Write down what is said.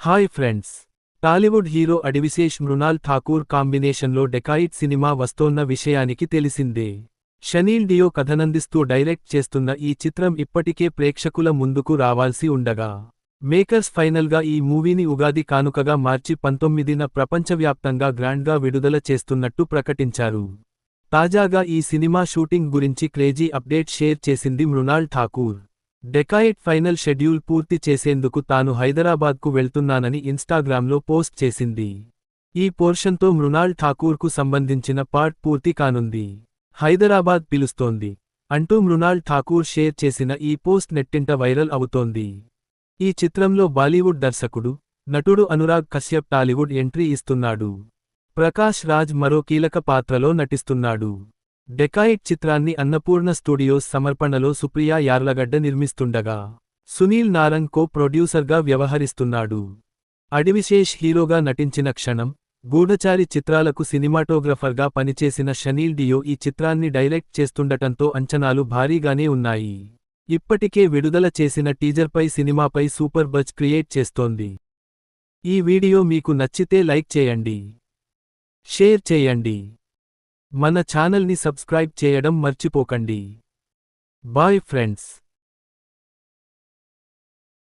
Hi friends. Tollywood hero Adivi Sesh Mrunal Thakur కాంబినేషన్లో Dacoit cinema వస్తోన్న విషయానికి తెలిసిందే. షనీల్ డియో కథనందిస్తూ డైరెక్ట్ చేస్తున్న ఈ చిత్రం ఇప్పటికే ప్రేక్షకుల ముందుకు రావాల్సి ఉండగా మేకర్స్ ఫైనల్గా ఈ మూవీని ఉగాది కానుకగా మార్చి పంతొమ్మిదిన ప్రపంచవ్యాప్తంగా గ్రాండ్గా విడుదల చేస్తున్నట్టు ప్రకటించారు. తాజాగా ఈ సినిమా షూటింగ్ గురించి క్రేజీ అప్డేట్ షేర్ చేసింది Mrunal Thakur. Dacoit final schedule పూర్తి చేసేందుకు తాను హైదరాబాద్కు వెళ్తున్నానని ఇన్స్టాగ్రామ్లో పోస్ట్ చేసింది. ఈ పోర్షన్తో మృణాల్ ఠాకూర్కు సంబంధించిన పార్ట్ పూర్తి కానుంది. హైదరాబాద్ పిలుస్తోంది. అంటూ మృణాల్ ఠాకూర్ షేర్ చేసిన ఈ పోస్ట్ నెట్టింట వైరల్ అవుతోంది. ఈ చిత్రంలో బాలీవుడ్ దర్శకుడు నటుడు అనురాగ్ కశ్యప్ టాలీవుడ్ ఎంట్రీ ఇస్తున్నాడు. ప్రకాష్ రాజ్ మరో కీలక పాత్రలో నటిస్తున్నాడు. డెకాయిట్ చిత్రాన్ని అన్నపూర్ణ స్టూడియోస్ సమర్పణలో సుప్రియా యార్లగడ్డ నిర్మిస్తుండగా సునీల్ నారంగ్ కో ప్రొడ్యూసర్గా వ్యవహరిస్తున్నాడు. అడివిశేష్ హీరోగా నటించిన క్షణం గూఢచారి చిత్రాలకు సినిమాటోగ్రఫర్గా పనిచేసిన షనీల్ డియో ఈ చిత్రాన్ని డైరెక్ట్ చేస్తుండటంతో అంచనాలు భారీగానే ఉన్నాయి. ఇప్పటికే విడుదల చేసిన టీజర్పై సినిమాపై సూపర్ బజ్ క్రియేట్ చేస్తోంది. ఈ వీడియో మీకు నచ్చితే లైక్ చేయండి. షేర్ చేయండి. మన ఛానల్ని సబ్స్క్రైబ్ చేయడం మర్చిపోకండి. Bye friends.